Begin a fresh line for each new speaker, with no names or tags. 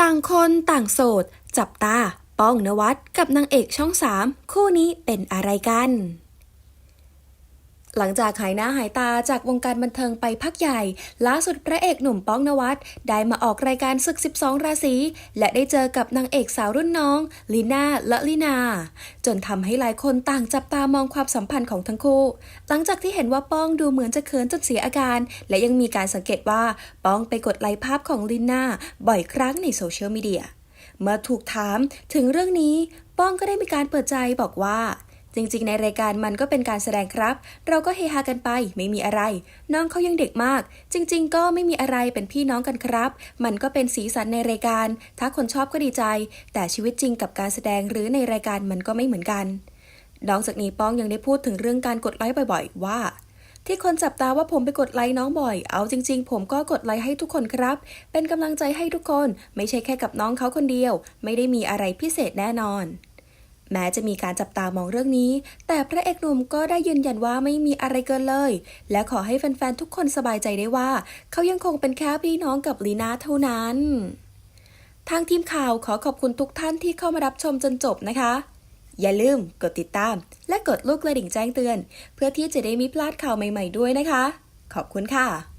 ต่างคนต่างโสด จับตา ป้องนวัดกับนางเอกช่องสามคู่นี้เป็นอะไรกัน หลังจากหายหน้าหายตาจากวงการบันเทิงไปพักใหญ่ ล่าสุดพระเอกหนุ่มป้องนวัดได้มาออกรายการศึก 12 ราศีและได้เจอกับนางเอกสาวรุ่นน้องลีน่าและลีนาจนทำให้หลายคนต่างจับตามองความสัมพันธ์ของทั้งคู่ หลังจากที่เห็นว่าป้องดูเหมือนจะเขินจนเสียอาการ และยังมีการสังเกตว่าป้องไปกดไลค์ภาพของลีน่าบ่อยครั้งในโซเชียลมีเดียเมื่อถูกถามถึงเรื่องนี้ป้องก็ได้มีการเปิดใจบอกว่า จริงๆ ในรายการมันก็เป็นการแสดงครับ เราก็เฮฮากันไปไม่มีอะไร น้องเขายังเด็กมาก จริง ๆ ก็ไม่มีอะไรเป็นพี่น้องกันครับ มันก็เป็นสีสันในรายการ ถ้าคนชอบก็ดีใจ แต่ชีวิตจริงกับการแสดงหรือในรายการมันก็ไม่เหมือนกันนอกจากนี้ป้องยังได้พูดถึงเรื่องการกดไลค์บ่อย ๆ ว่า ที่คนจับตาว่าผมไปกดไลค์น้องบ่อย เอาจริง ๆ ผมก็กดไลค์ให้ทุกคนครับ เป็นกำลังใจให้ทุกคน ไม่ใช่แค่กับน้องเขาคนเดียว ไม่ได้มีอะไรพิเศษแน่นอน แม้จะมีการจับตามองเรื่องนี้ แต่พระเอกหนุ่มก็ได้ยืนยันว่าไม่มีอะไรเกินเลย และขอให้แฟนๆ ทุกคนสบายใจได้ว่า เขายังคงเป็นแค่พี่น้องกับลีน่าเท่านั้น ทางทีมข่าวขอขอบคุณทุกท่านที่เข้ามารับชมจนจบนะคะ อย่าลืมกดติดตาม และกดลูกกระดิ่งแจ้งเตือน เพื่อที่จะได้ไม่พลาดข่าวใหม่ ๆ ด้วยนะคะ ขอบคุณค่ะ